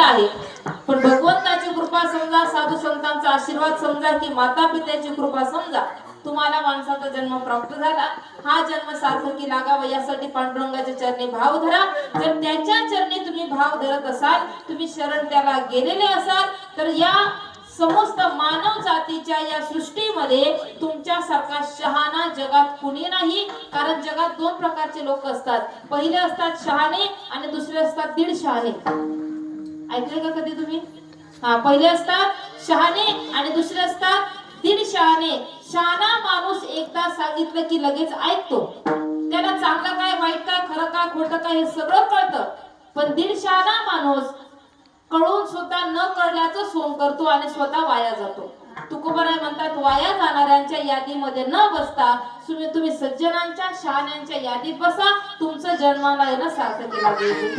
आहे. पण भगवंताची कृपा समजा साधू संतांचा आशीर्वाद समजा की माता पित्याची कृपा समजा तुम्हाला माणसाचा जन्म प्राप्त झाला. हा जन्म सार्थकी लागावा यासाठी पांडुरंगाच्या चरणी भाव धरा. जर त्याच्या चरणी तुम्ही भाव धरत असाल तुम्ही शरण त्याला गेलेले असाल तर या समस्त मानव जातीच्या या सृष्टीमध्ये तुमच्यासारखा शहाणा जगात कुणी नाही. कारण जगात दोन प्रकारचे लोक असतात. पहिले असतात शहाणे आणि दुसरे असतात दीड शहाणे ऐकलं का कधी तुम्ही? हा पहिले असतात शहाणे आणि दुसरे असतात दीड शहाणे. शहाणा माणूस एकदा सांगितलं की लगेच ऐकतो. त्याला चांगलं काय वाईट काय खरं काय खोटं काय हे सगळं कळतं. पण दीड शहाणा माणूस कळून स्वतः न कळल्याचं सोंग करतो आणि स्वतः वाया जातो. तुकोबराय म्हणतात वाया जाणाऱ्यांच्या यादीमध्ये न बसता तुम्ही तुम्ही सज्जनांच्या शहाण्यांच्या यादीत बसा. तुमचं जन्माला येणं सार्थकी लागेल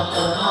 Allah.